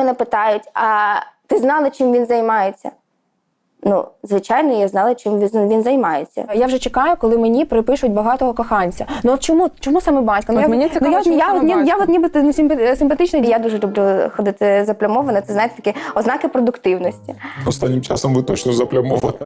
мене питають: а ти знала, чим він займається? Ну, звичайно, я знала, чим він, він займається. Я вже чекаю, коли мені припишуть багатого коханця. Ну от чому, чому саме батько? Ну, От я, мені цікаво, ну, я, чому я, саме я, батько? я от ніби ну, симпа- симпатична Я дуже люблю ходити заплямована. Це знаєте такі ознаки продуктивності. Останнім часом ви точно заплямовані.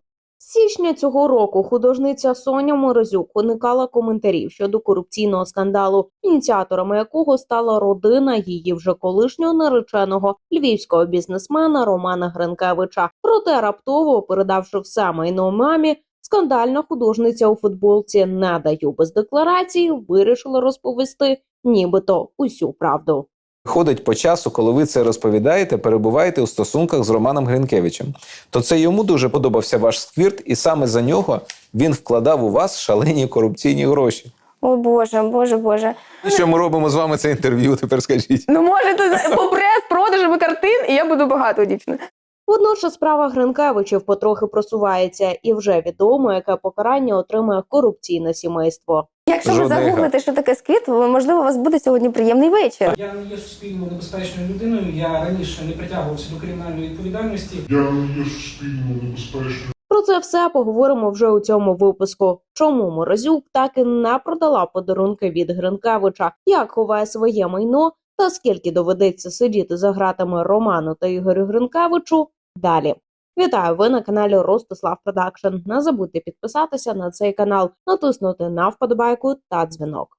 Січня цього року художниця Соня Морозюк уникала коментарів щодо корупційного скандалу, ініціаторами якого стала родина її вже колишнього нареченого львівського бізнесмена Романа Гринкевича. Проте раптово, передавши все майно мамі, скандальна художниця у футболці «Не даю без декларації вирішила розповісти нібито усю правду. Ходить по часу, коли ви це розповідаєте, перебуваєте у стосунках з Романом Гринкевичем. То це йому дуже подобався ваш сквірт, і саме за нього він вкладав у вас шалені корупційні гроші. О Боже, Боже, Боже. Що ми робимо з вами це інтерв'ю? Тепер скажіть. Ну можете по прес-продажами картин, і я буду багато дівчина. Водночас справа Гринкевичів потрохи просувається, і вже відомо, яке покарання отримає корупційне сімейство. Якщо ви загуглите, що таке сквіт, можливо, у вас буде сьогодні приємний вечір. Я не є суспільно небезпечною людиною. Я раніше не притягувався до кримінальної відповідальності. Я не є суспільно небезпечною. Про це все поговоримо вже у цьому випуску. Чому Морозюк так і не продала подарунки від Гринкевича, як ховає своє майно та скільки доведеться сидіти за гратами Роману та Ігорю Гринкевичу. Далі. Вітаю! Ви на каналі Ростислав Продакшн. Не забудьте підписатися на цей канал, натиснути на вподобайку та дзвінок.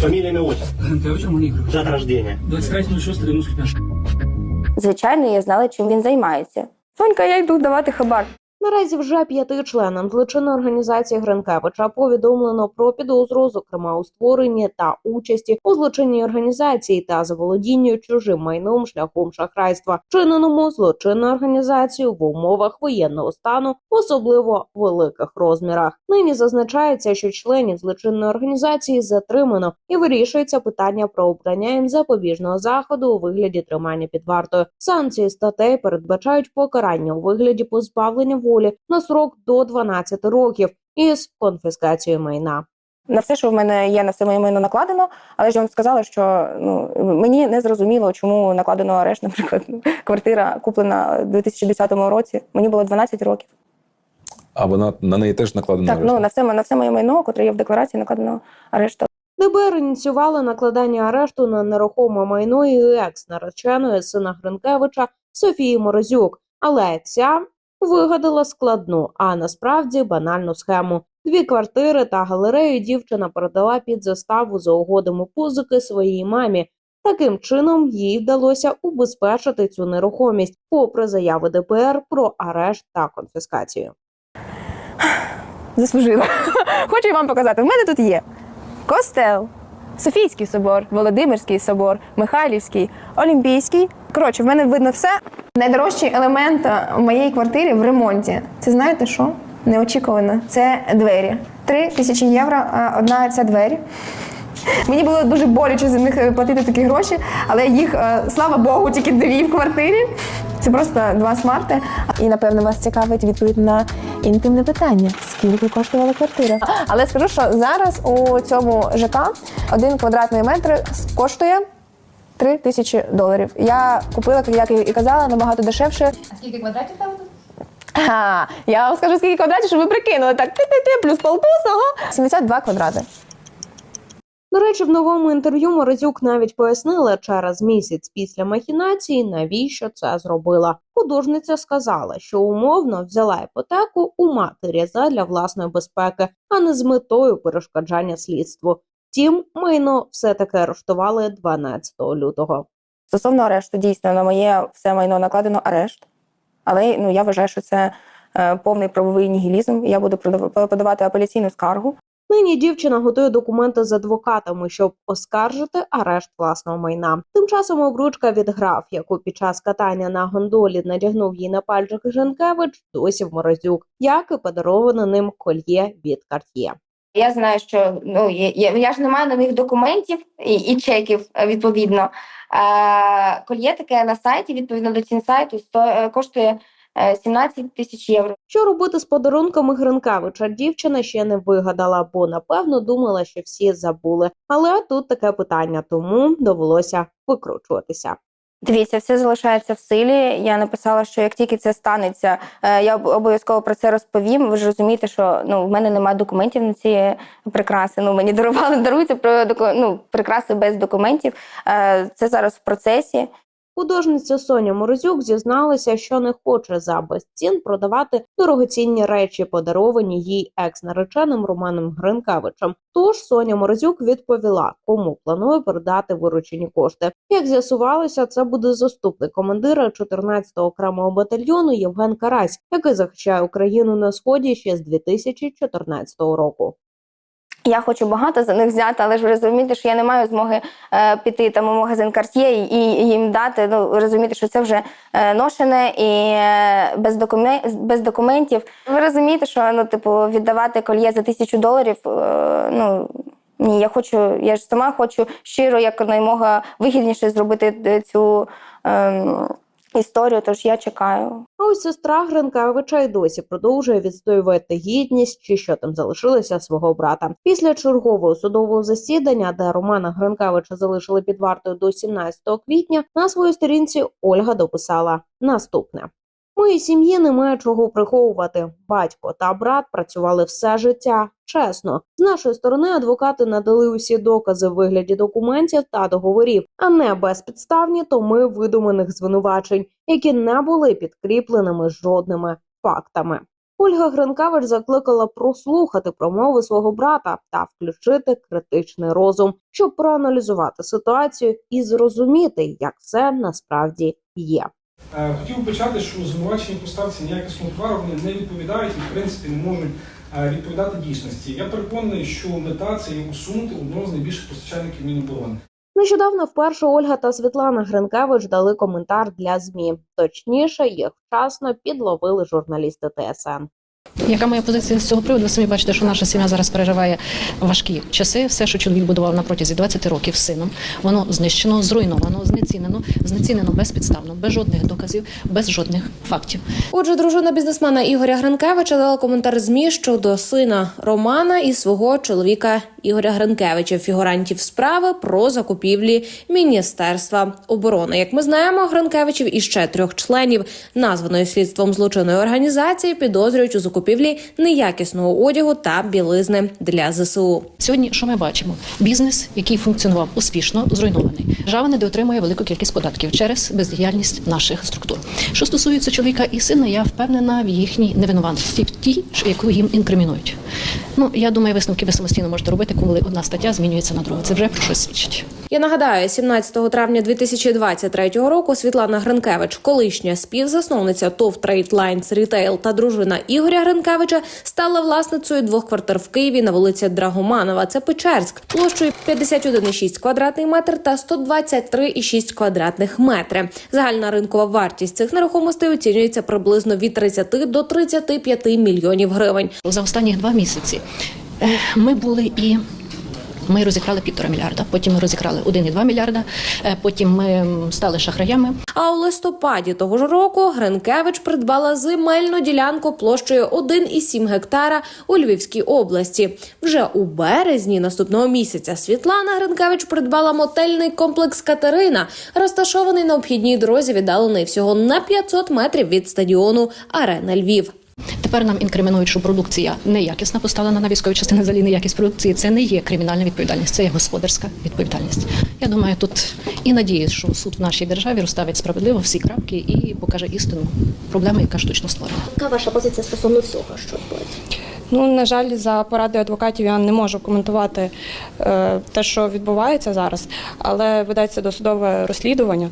Фамілія не Роман Ігорович. Дата рождения. 23.06.95. Звичайно, я знала, чим він займається. Сонька, я йду давати хабар. Наразі вже п'яти членам злочинної організації Гринкевича повідомлено про підозру, зокрема у створенні та участі у злочинній організації та заволодінню чужим майном шляхом шахрайства, вчиненому злочинною організацією в умовах воєнного стану, особливо великих розмірах. Нині зазначається, що членів злочинної організації затримано і вирішується питання про обрання їм запобіжного заходу у вигляді тримання під вартою. Санкції статей передбачають покарання у вигляді позбавлення волі на срок до 12 років із конфіскацією майна. На все, що в мене є, на все моє майно накладено, але ж я вам сказала, що ну мені не зрозуміло, чому накладено арешт, наприклад, квартира куплена у 2010 році. Мені було 12 років. А вона на неї теж накладена. Так, арешт. ну на все на все моє майно, котре є в декларації, накладено арешт. ДБР ініціювали накладання арешту на нерухоме майно і екс нареченої сина Гринкевича Софії Морозюк, але ця вигадала складну, а насправді банальну схему. Дві квартири та галерею дівчина передала під заставу за угодами позики своїй мамі. Таким чином їй вдалося убезпечити цю нерухомість, попри заяви ДБР про арешт та конфіскацію. Заслужила. Хочу вам показати. В мене тут є костел, Софійський собор, Володимирський собор, Михайлівський, Олімпійський. Коротше, в мене видно все. Найдорожчий елемент е, в моєї квартирі в ремонті. Це знаєте що? Неочікувано. Це двері. Три тисячі євро е, одна ця двері. Мені було дуже боляче за них е, платити такі гроші, але їх, слава Богу, тільки дві в квартирі. Це просто два смарти. І напевно вас цікавить відповідь на інтимне питання: скільки коштувала квартира? Але скажу, що зараз у цьому ЖК один квадратний метр коштує 3 тисячі доларів. Я купила, як і казала, набагато дешевше. А скільки квадратів там тут? А, я вам скажу, скільки квадратів, щоб ви прикинули. Так, ти-ти-ти, плюс полтос, ага. 72 квадрати. До речі, в новому інтерв'ю Морозюк навіть пояснила через місяць після махінації, навіщо це зробила. Художниця сказала, що умовно взяла іпотеку у матері задля власної безпеки, а не з метою перешкоджання слідству. Втім, майно все таки арештували 12 лютого. Стосовно арешту, дійсно на моє все майно накладено арешт, але ну я вважаю, що це е, повний правовий нігілізм. Я буду подавати апеляційну скаргу. Нині дівчина готує документи з адвокатами, щоб оскаржити арешт власного майна. Тим часом обручка від граф, яку під час катання на гондолі надягнув їй на пальчик Женкевич, досі в морозюк, як і подароване ним кольє від Cartier. Я знаю, що ну я, я, ж не маю на них документів і, і чеків е, відповідно. А, кольє таке на сайті, відповідно до цін сайту, сто, е, коштує е, 17 тисяч євро. Що робити з подарунками Гринкевича? Дівчина ще не вигадала, бо напевно думала, що всі забули. Але тут таке питання, тому довелося викручуватися. Дивіться, все залишається в силі. Я написала, що як тільки це станеться, е, я обов'язково про це розповім. Ви ж розумієте, що ну в мене немає документів на ці прикраси. Ну мені дарували, даруються про ну, прикраси без документів. Е, Це зараз в процесі. Художниця Соня Морозюк зізналася, що не хоче за безцін продавати дорогоцінні речі, подаровані їй екс-нареченим Романом Гринкевичем. Тож Соня Морозюк відповіла, кому планує передати виручені кошти. Як з'ясувалося, це буде заступник командира 14-го окремого батальйону Євген Карась, який захищає Україну на сході ще з 2014 року. Я хочу багато за них взяти, але ж ви розумієте, що я не маю змоги е, піти там у магазин Cartier і, і їм дати. Ну розумієте, що це вже е, ношене і е, без, докумен... без документів. Ви розумієте, що ну, типу, віддавати кольє за тисячу доларів. Е, ну ні, я хочу, я ж сама хочу щиро, якомога вигідніше зробити е, цю е, історію. Тож я чекаю. А ось сестра Гринкевича й досі продовжує відстоювати гідність чи що там залишилося свого брата. Після чергового судового засідання, де Романа Гринкевича залишили під вартою до 17 квітня, на своїй сторінці Ольга дописала наступне. Моїй сім'ї немає чого приховувати. Батько та брат працювали все життя. Чесно, з нашої сторони адвокати надали усі докази в вигляді документів та договорів, а не безпідставні томи видуманих звинувачень, які не були підкріпленими жодними фактами. Ольга Гринкевич закликала прослухати промови свого брата та включити критичний розум, щоб проаналізувати ситуацію і зрозуміти, як все насправді є. Е, Хотів почати, що звинувачення поставці неякісного товару вони не відповідають і в принципі не можуть е, відповідати дійсності. Я переконаний, що мета це є усунути одного з найбільших постачальників Міноборони. Нещодавно вперше Ольга та Світлана Гринкевич дали коментар для змі. Точніше, їх вчасно підловили журналісти ТСН. Яка моя позиція з цього приводу? Ви самі бачите, що наша сім'я зараз переживає важкі часи. Все, що чоловік будував на протязі 20 років сином, воно знищено, зруйновано, знецінено, знецінено безпідставно, без жодних доказів, без жодних фактів. Отже, дружина бізнесмена Ігоря Гринкевича дала коментар ЗМІ щодо сина Романа і свого чоловіка Ігоря Гринкевича, фігурантів справи про закупівлі Міністерства оборони. Як ми знаємо, Гринкевичів і ще трьох членів названої слідством злочинної організації підозрюють у закупівлі неякісного одягу та білизни для ЗСУ. Сьогодні що ми бачимо? Бізнес, який функціонував успішно, зруйнований. Держава недоотримує велику кількість податків через бездіяльність наших структур. Що стосується чоловіка і сина, я впевнена в їхній невинуватості, в тій, яку їм інкримінують. Ну я думаю, висновки ви самостійно можете робити, коли одна стаття змінюється на другу. Це вже про щось свідчить. Я нагадаю, 17 травня 2023 року Світлана Гринкевич, колишня співзасновниця ТОВ Trade Lines Retail та дружина Ігоря Гринкевича, стала власницею двох квартир в Києві на вулиці Драгоманова. Це Печерськ, площею 51,6 квадратний метр та 123,6 квадратних метри. Загальна ринкова вартість цих нерухомостей оцінюється приблизно від 30 до 35 мільйонів гривень. За останні два місяці е, ми були і. Ми розіграли півтора мільярда, потім ми розіграли 1,2 мільярда, е, потім ми стали шахраями. А у листопаді того ж року Гринкевич придбала земельну ділянку площею 1,7 гектара у Львівській області. Вже у березні наступного місяця Світлана Гринкевич придбала мотельний комплекс Катерина, розташований на обхідній дорозі, віддалений всього на 500 метрів від стадіону Арена Львів. Тепер нам інкримінують, що продукція неякісна поставлена на військові частини. Взагалі неякість продукції. Це не є кримінальна відповідальність, це є господарська відповідальність. Я думаю, тут і надіюсь, що суд в нашій державі розставить справедливо всі крапки і покаже істину проблеми, яка штучно створена. Яка ваша позиція стосовно всього, що відбувається? Ну, на жаль, за порадою адвокатів я не можу коментувати е, те, що відбувається зараз, але ведеться досудове розслідування.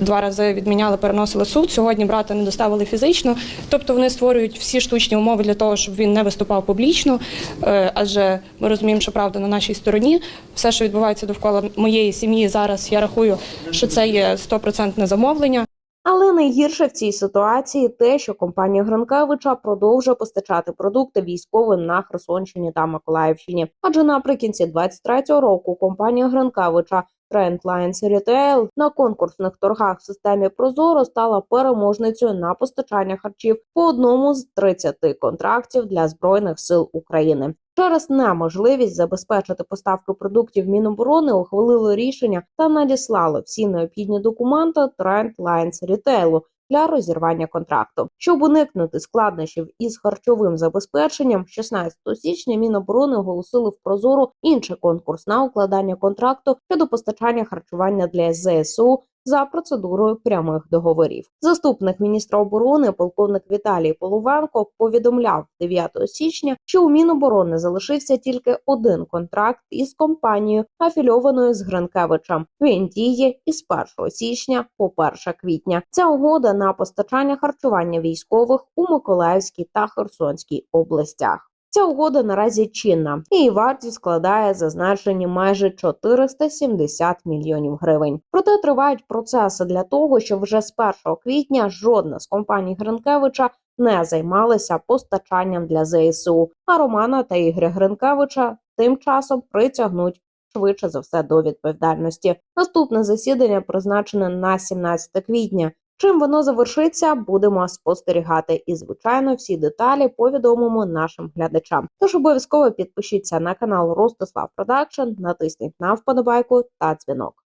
Два рази відміняли, переносили суд. Сьогодні брата не доставили фізично. Тобто вони створюють всі штучні умови для того, щоб він не виступав публічно. Е, адже ми розуміємо, що правда на нашій стороні. Все, що відбувається довкола моєї сім'ї, зараз я рахую, що це є стопроцентне замовлення. Але найгірше в цій ситуації те, що компанія Гринкевича продовжує постачати продукти військовим на Херсонщині та Миколаївщині. Адже наприкінці 23-го року компанія Гринкевича Trend Lines Retail на конкурсних торгах в системі Прозоро стала переможницею на постачання харчів по одному з 30 контрактів для збройних сил України. Через неможливість забезпечити поставки продуктів Міноборони ухвалило рішення та надіслало всі необхідні документи Trend Lines Retail для розірвання контракту. Щоб уникнути складнощів із харчовим забезпеченням, 16 січня Міноборони оголосили в Прозору інший конкурс на укладання контракту щодо постачання харчування для ЗСУ за процедурою прямих договорів. Заступник міністра оборони, полковник Віталій Половенко, повідомляв 9 січня, що у Міноборони залишився тільки один контракт із компанією, афільованою з Гринкевичем. Він діє із 1 січня по 1 квітня. Ця угода на постачання харчування військових у Миколаївській та Херсонській областях. Ця угода наразі чинна. Її вартість складає зазначені майже 470 мільйонів гривень. Проте тривають процеси для того, щоб вже з 1 квітня жодна з компаній Гринкевича не займалася постачанням для ЗСУ. А Романа та Ігоря Гринкевича тим часом притягнуть швидше за все до відповідальності. Наступне засідання призначене на 17 квітня. Чим воно завершиться, будемо спостерігати. І, звичайно, всі деталі повідомимо нашим глядачам. Тож обов'язково підпишіться на канал Ростислав Продакшн, натисніть на вподобайку та дзвінок.